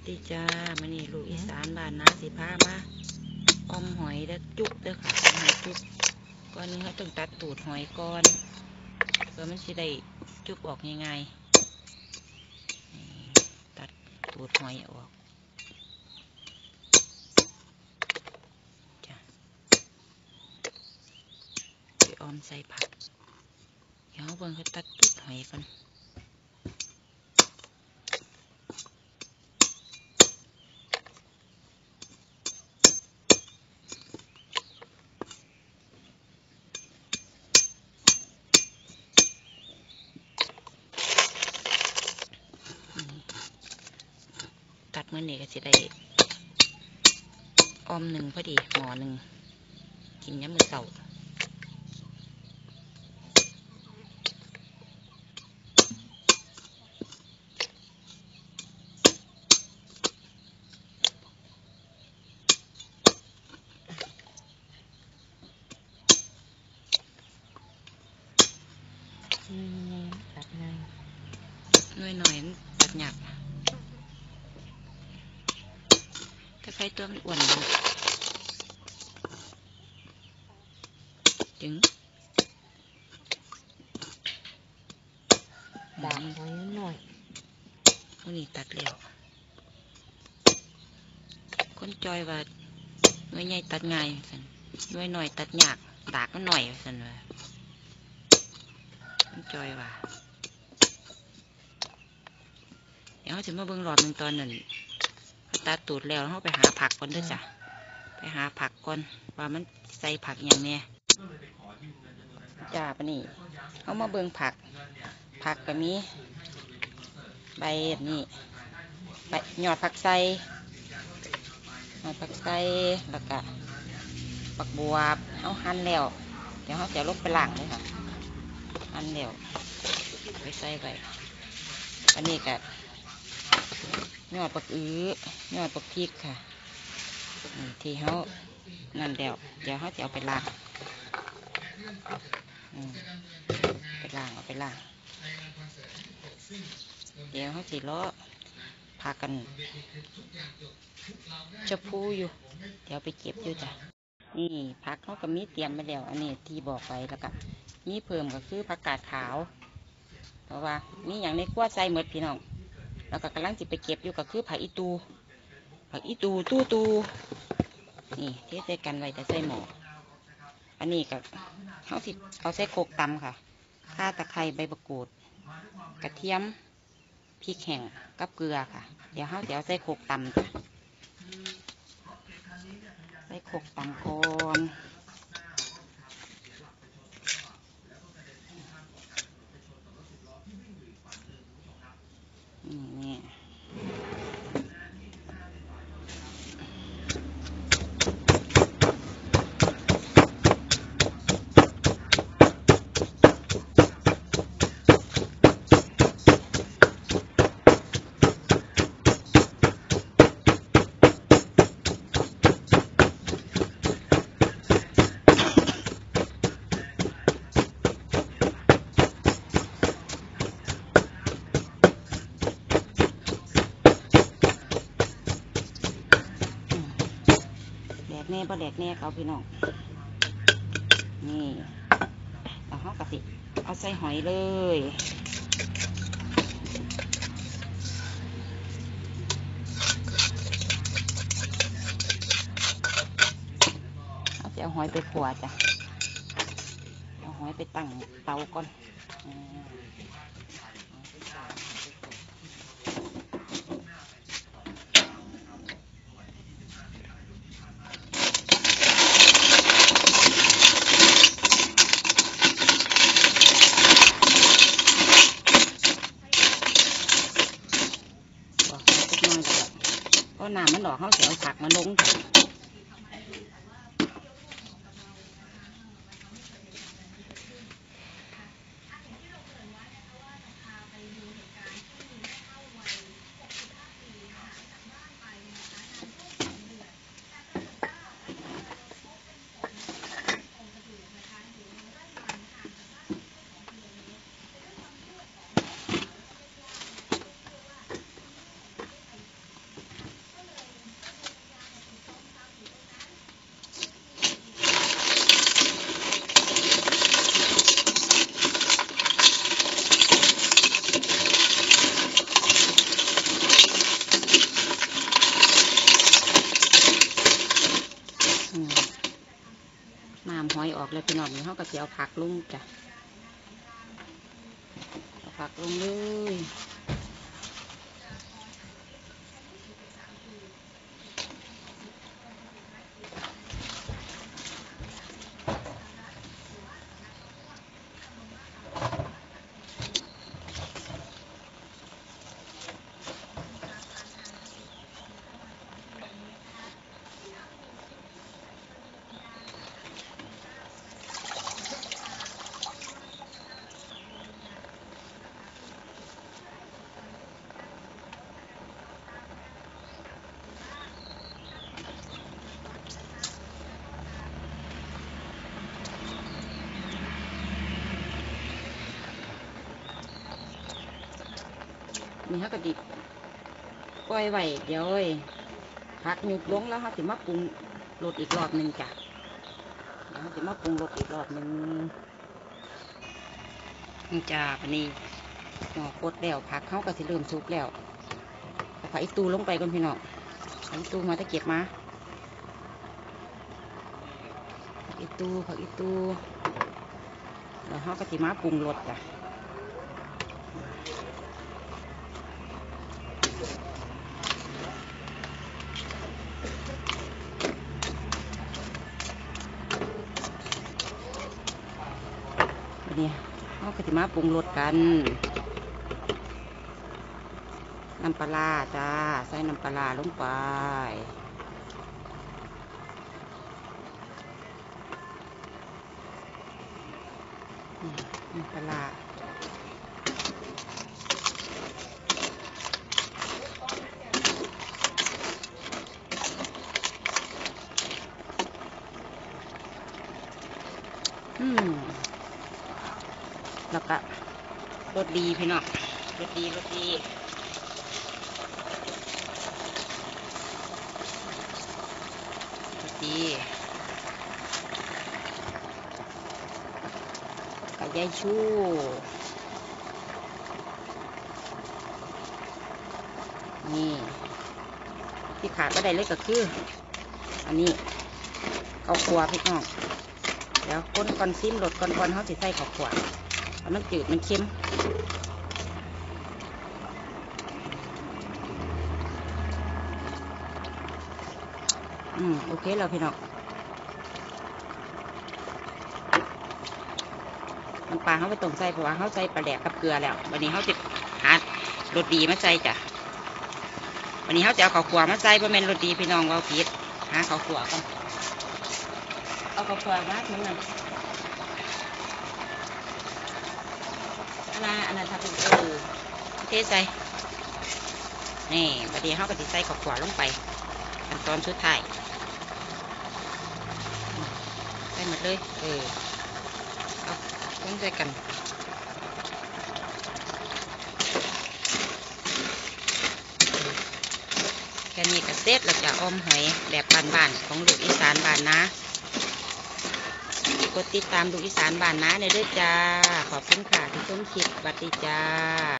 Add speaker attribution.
Speaker 1: สดีจ้ามานี่ลูกอีสานบ้านนาสิพามาอมหอยแล้วจุกเด้อค่ะหอยจุกก่อนนึงเขาต้องตัดตูดหอยก่อนเพื่อมันสิได้จุกออกง่ายๆนี่ตัดตูดหอยออกจ้ะไปออมใส่ผักเดี๋ยวเบิ่งเขาตัดตูดหอยก่อน เมื่อนี้ก็สิได้ออมหนึ่งพอดีหมอหนึ่งกินย้ำมือเสาดง่ายหน่วยหน่อยมันตัดหยัก ถ้าใครตัวมันอ้วนอยู่จึง
Speaker 2: ดามหอยหน่อย
Speaker 1: วันนี้ตัดแล้วคนจอยว่าหน่วยใหญ่ตัดง่ายสันหน่วยหน่อยตัดยากดากมันหน่อยสันว่าคนจอยว่าเดี๋ยวเราจะมาเบิ่งหลอดหนึ่งตอนหนึ่งเขา ตัดตูดแล้วเราไปหาผักก่อนเด้วยจ้ะ ไปหาผักก่อนว่ามันใส่ผักอย่างเนี้ยจ้าปะนี่เขามาเบิ่งผัก ผักก็มี ใบนี่ใบหยอดผักไส้หยอดผักไส้แล้วก็ปักบวบเอาหั่นแล้ว เดี๋ยวเขาจะลงไปล้างเลยค่ะหั่นแล้วไปใส่ไปอันนี้ก็ ยอดปักอื้อยอดปักพริกค่ะที่เขานั่นแล้วเดี๋ยวเขาจะเอาไปล้างไปล้างเอาไปล้างเดี๋ยวเขาสิล้อพากันจะพูอยู่ เดี๋ยวไปเก็บอยู่จ้ะนี่พักเขาก็มีเตรียมมาแล้วอันนี้ที่บอกไปแล้วก็มีเพิ่มก็คือผักกาดขาว เพราะว่ามีอย่างในขั้วใส่หมดพี่น้อง แล้วก็กำลังจิไปเก็บอยู่ก็คือผักอีตูผักอีตูตู้ตูนี่เทใส่กันไว้แต่ใส่หมออันนี้ก็เขาสิเอาใส่โคกตำค่ะข่าตะไคร้ใบมะกรูด กระเทียมพริกแห้งกับเกลือค่ะ เดี๋ยวเขาเดี๋ยวใส่โคกตำจ้ะใส่โคกตำก่อนนี่อืม แน่บ่แดกแน่เขาพี่น้อง นี่เอาเขากะติ เอาใส่หอยเลยเอาจะเอาหอยไปขัวจ้ะ เอาหอยไปตั้งเตาก่อนอืมบอกเขาสักหน่อยแล้ว นานมันดอกเขาเสียวผักมาลง อยออกแล้วพี่น้องนี่เขากระเทียาผักลุ่งจ้ะผักลุ่งเลย นี่เขาก็ดิปล่อยไว้เดี๋ยวเอ้ยผักหยุดลงแล้วเขาสิมาปรุงรสอีกรอบหนึ่งจ้ะเดี๋ยวสิมาปรุงรสอีกรอบหนึ่งนี่จ้าวันนี้หน่อโคตรแล้วผักเขาก็สิเริ่มสุกแล้วผักอีตูลงไปก่อนพี่น้องผักอีตูมาตะเกียบมาผักอีตูผักอีตูแล้วเขาก็สิมาปรุงรสจ้ะ วันนี้เขาก็จะมาปรุงรสกันน้ำปลาจ้าใส่น้ำปลาลงไปน้ำปลาร้าอืม แล้วก็ รสดีพี่น้องรสดีรสดีรสดีกับยายชู้นี่ที่ขาดก็ได้เลยก็คือ อันนี้ข้าวคั่วพี่น้อง เดี๋ยวคนก่อนซิมรสก่อนก่อนเขาสิใส่ข้าวคั่วา มันจืดมันเค็มอืมโอเคแล้วพี่น้องน้ำปลาเขาไปต้มใส่เพราะว่าเขาใส่ปลาแดกกับเกลือแล้ว วันนี้เขาจะหารสดีมาใส่จ้ะวันนี้เขาจะเอาข้าวขัวมาใส่เพราะเป็นรสดีพี่น้องเราผิดหาข้าวขัวกันเอาข้าวขัวมาถึงนั่น อันนั้นอันนั้นทำเป็นเออเทใส่นี่บัดนี้เขาก็ติใส่ขอบขวาลงไปขั้นตอนสุดท้ายใส่หมดเลย เออ เอาลงใส่กันแค่นี้ก็เสร็จแล้วจะออมหอยแบบบานๆของลูกอีสานบานนะ กดติดตามดูอีสานบ้านนะในเด้อจ้า ขอบคุณค่ะที่ต้มคลิปฏิจจ้า